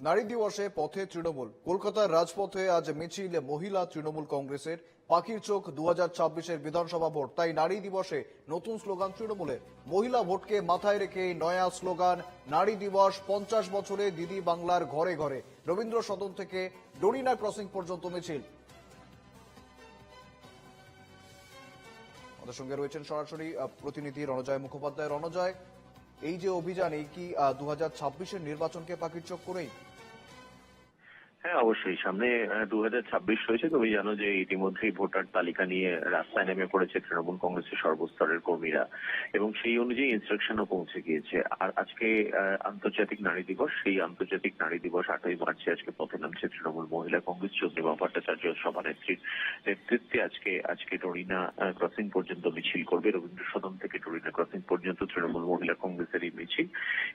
নারী দিবসে পথে তৃণমূল। কলকাতার রাজপথে আজ মিছিল মহিলা তৃণমূল কংগ্রেসের পাখির চোখ দু হাজার বিধানসভা ভোট। তাই নারী দিবসে নতুন স্লোগান তৃণমূলের। মহিলা ভোটকে মাথায় রেখে নয়া স্লোগান, নারী দিবস, পঞ্চাশ বছরে দিদি বাংলার ঘরে ঘরে। রবীন্দ্র সদন থেকে ডরিনা ক্রসিং পর্যন্ত মিছিল। আমাদের সঙ্গে রয়েছেন সরাসরি প্রতিনিধি রণজয় মুখোপাধ্যায়। রণজয় এই যে অভিযান এই কি দু হাজার নির্বাচনকে পাখির চোখ করেই হ্যাঁ অবশ্যই। সামনে দু ছাব্বিশ রয়েছে তুমি জানো যে ইতিমধ্যেই ভোটার তালিকা নিয়ে রাস্তায় নেমে পড়েছে তৃণমূল কংগ্রেসের সর্বস্তরের কর্মীরা। এবং সেই অনুযায়ী ইনস্ট্রাকশনও পৌঁছে গিয়েছে। আর আজকে আন্তর্জাতিক নারী দিবস, সেই আন্তর্জাতিক নারী দিবস আটই মার্চে আজকে পথে নামছে তৃণমূল মহিলা কংগ্রেস। চন্দ্রিমা ভট্টাচার্য সভানেত্রীর নেতৃত্বে আজকে আজকে ডরিনা ক্রসিং পর্যন্ত মিছিল করবে। রবীন্দ্র সদন থেকে ডরিনা ক্রসিং পর্যন্ত তৃণমূল মহিলা কংগ্রেসের এই মিছিল।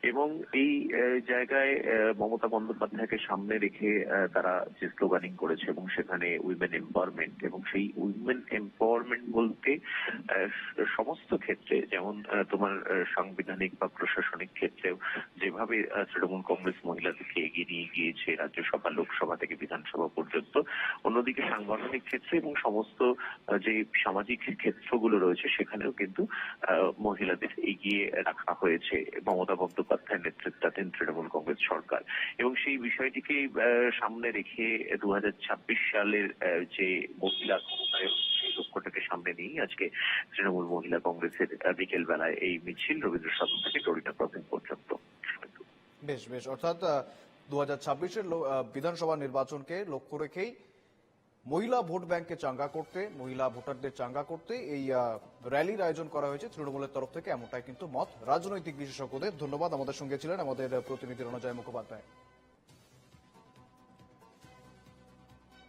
এবং এই জায়গায় মমতা বন্দ্যোপাধ্যায়কে সামনে রেখে তারা যে স্লোগানিং করেছে এবং সেখানে উইমেন এম্পাওয়ারমেন্ট এবং সেই উইমেন এম্পাওয়ারমেন্ট বলতে সমস্ত ক্ষেত্রে যেমন তোমার সাংবিধানিক বা প্রশাসনিক ক্ষেত্রেও যেভাবে তৃণমূল কংগ্রেস মহিলাদেরকে এগিয়ে নিয়ে গিয়েছে রাজ্যসভা, লোকসভা থেকে বিধানসভা পর্যন্ত, অন্যদিকে সাংগঠনিক ক্ষেত্রে এবং সমস্ত যে সামাজিক ক্ষেত্রগুলো রয়েছে সেখানেও কিন্তু মহিলাদের এগিয়ে রাখা হয়েছে মমতা বন্দ্যোপাধ্যায়ের নেতৃত্বাধীন তৃণমূল কংগ্রেস সরকার। এবং সেই বিষয়টিকে সামনে রেখে দু সালের যে মহিলা ক্ষমতায়ন, সেই লক্ষ্যটাকে সামনে নিয়েই আজকে তৃণমূল মহিলা কংগ্রেসের বিকেল বেলায় এই মিছিল রবীন্দ্র সদন থেকে ডরিনা ক্রসিং পর্যন্ত। বেশ বেশ। অর্থাৎ দু হাজার বিধানসভা নির্বাচনকে লক্ষ্য রেখেই মহিলা ভোট ব্যাংককে চাঙ্গা করতে, মহিলা ভোটারদের চাঙ্গা করতে এই র্যালির আয়োজন করা হয়েছে তৃণমূলের তরফ থেকে, এমনটাই কিন্তু মত রাজনৈতিক বিশেষজ্ঞদের। ধন্যবাদ। আমাদের সঙ্গে ছিলেন আমাদের প্রতিনিধি রণজয় মুখোপাধ্যায়।